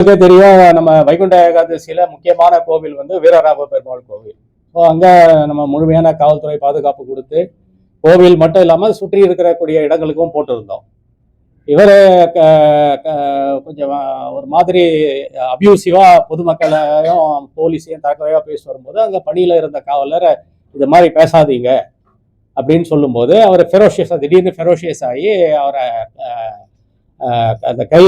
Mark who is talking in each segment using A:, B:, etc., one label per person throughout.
A: உங்களுக்கே தெரியும் நம்ம வைகுண்ட ஏகாதசியில முக்கியமான கோவில் வந்து வீரராக பெருமாள் கோவில். ஸோ அங்க நம்ம முழுமையான காவல்துறை பாதுகாப்பு கொடுத்து கோவில் மட்டும் இல்லாமல் சுற்றி இருக்கக்கூடிய இடங்களுக்கும் போட்டிருந்தோம். இவர் கொஞ்சம் ஒரு மாதிரி அப்யூசிவாக பொதுமக்களையும் போலீஸையும் தரக்குறைவா பேசி வரும்போது அங்கே பணியில் இருந்த காவலர் இது மாதிரி பேசாதீங்க. அப்படின்னு சொல்லும்போது அவர் ஃபெரோஷியஸாக திடீர்னு ஃபெரோஷியஸ் ஆகி அவரை அந்த கை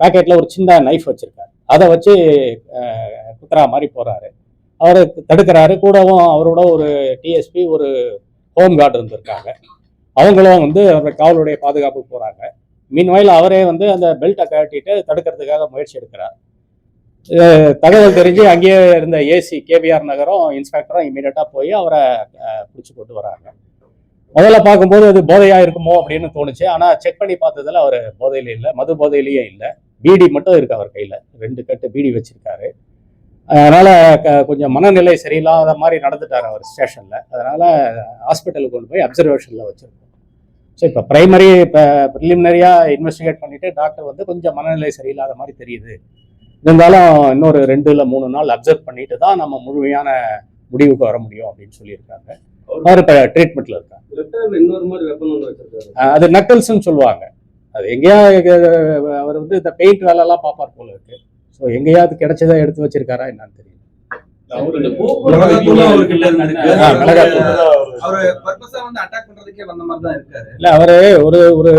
A: பேக்கெட்டில் ஒரு சின்ன நைஃப் வச்சிருக்காரு. அதை வச்சு குத்துறா மாதிரி போறாரு. அவரை தடுக்கிறாரு. கூடவும் அவரோட ஒரு டிஎஸ்பி ஒரு ஹோம் கார்டு இருந்திருக்காங்க. அவங்களும் வந்து அவர் காவலுடைய பாதுகாப்புக்கு போறாங்க. மீன்வாயில் அவரே வந்து அந்த பெல்ட்டை கட்டிட்டு தடுக்கிறதுக்காக முயற்சி எடுக்கிறார். தகவல் தெரிஞ்சு அங்கேயே இருந்த ஏசி கேபிஆர் நகரம் இன்ஸ்பெக்டரும் இமீடியட்டாக போய் அவரை பிடிச்சி கொண்டு வராங்க. முதல்ல பார்க்கும்போது அது போதையா இருக்குமோ அப்படின்னு தோணுச்சு. ஆனா செக் பண்ணி பார்த்ததுல அவர் போதையில இல்லை மது போதையிலேயே இல்லை. பீடி மட்டும் இருக்கு அவர் கையில. ரெண்டு கட்டு பீடி வச்சிருக்காரு. அதனால க- கொஞ்சம் மனநிலை சரியில்லாத மாதிரி நடந்துட்டார் அவர் ஸ்டேஷன்ல. அதனால ஹாஸ்பிட்டலுக்கு கொண்டு போய் அப்சர்வேஷன்ல வச்சிருக்கோம். ஸோ இப்போ பிரைமரி இப்போ ப்ரிலிமினரியா இன்வெஸ்டிகேட் பண்ணிட்டு டாக்டர் வந்து கொஞ்சம் மனநிலை சரியில்லாத மாதிரி தெரியுது. இருந்தாலும் இன்னொரு ரெண்டு இல்லை மூணு நாள் அப்சர்வ் பண்ணிட்டு தான் நம்ம முழுமையான முடிவுக்கு வர முடியும் அப்படின்னு சொல்லியிருக்காங்க. அவர் இப்போ ட்ரீட்மெண்ட்ல இருக்காங்க
B: லெஃப்டினன்ட் இன்னொரு மாதிரி வெப்பன் ஒன்று வச்சிருக்காரு.
A: அஹ் அது நக்கல்ஸ்னு சொல்லுவாங்க. அது எங்கேயா அவர் வந்து இந்த பெயிண்ட் வேலைலாம் பார்ப்பார் போல இருக்கு. ஸோ எங்கேயாவது கிடைச்சதா எடுத்து வச்சிருக்காரா என்னன்னு தெரியல.
C: அவருக்கு இல்ல. அவரு purpose ஆ வந்து attack பண்றதுக்கே வந்த மாதிரி தான் இருக்காரு.
A: இல்ல அவரு ஒரு ஒரு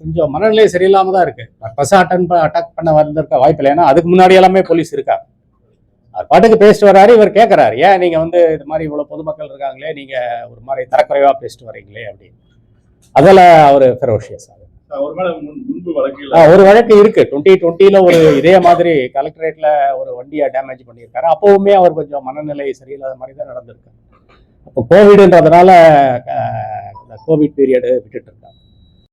A: கொஞ்சம் மனநிலை சரியில்லாம தான் இருக்கு. பர்பஸா அட்டன் அட்டாக் பண்ண வந்திருக்க வாய்ப்பு இல்லை. ஏன்னா அதுக்கு முன்னாடி எல்லாமே போலீஸ் இருக்கா? அவர் பாட்டுக்கு பேசிட்டு வர்றாரு இவர் கேட்கறாரு ஏன் நீங்க வந்து இது மாதிரி இவ்வளவு பொதுமக்கள் இருக்காங்களே நீங்க ஒரு மாதிரி தரக்குறைவா பேசிட்டு வர்றீங்களே? அப்படின்னு. அதில் அவர் ஃபெரோஷியஸ்
D: அவர் மேல முன்- முன்பு வழக்கில்
A: ஆ, ஒரு வழக்கு இருக்கு. டுவெண்ட்டி டுவெண்ட்டில ஒரு இதே மாதிரி கலெக்டரேட்ல ஒரு வண்டியை டேமேஜ் பண்ணியிருக்காரு. அப்பவுமே அவர் கொஞ்சம் மனநிலை சரியில்லாத மாதிரி தான் நடந்திருக்கு. அப்போ கோவிட்ன்றதுனால கோவிட் பீரியடு விட்டுட்டு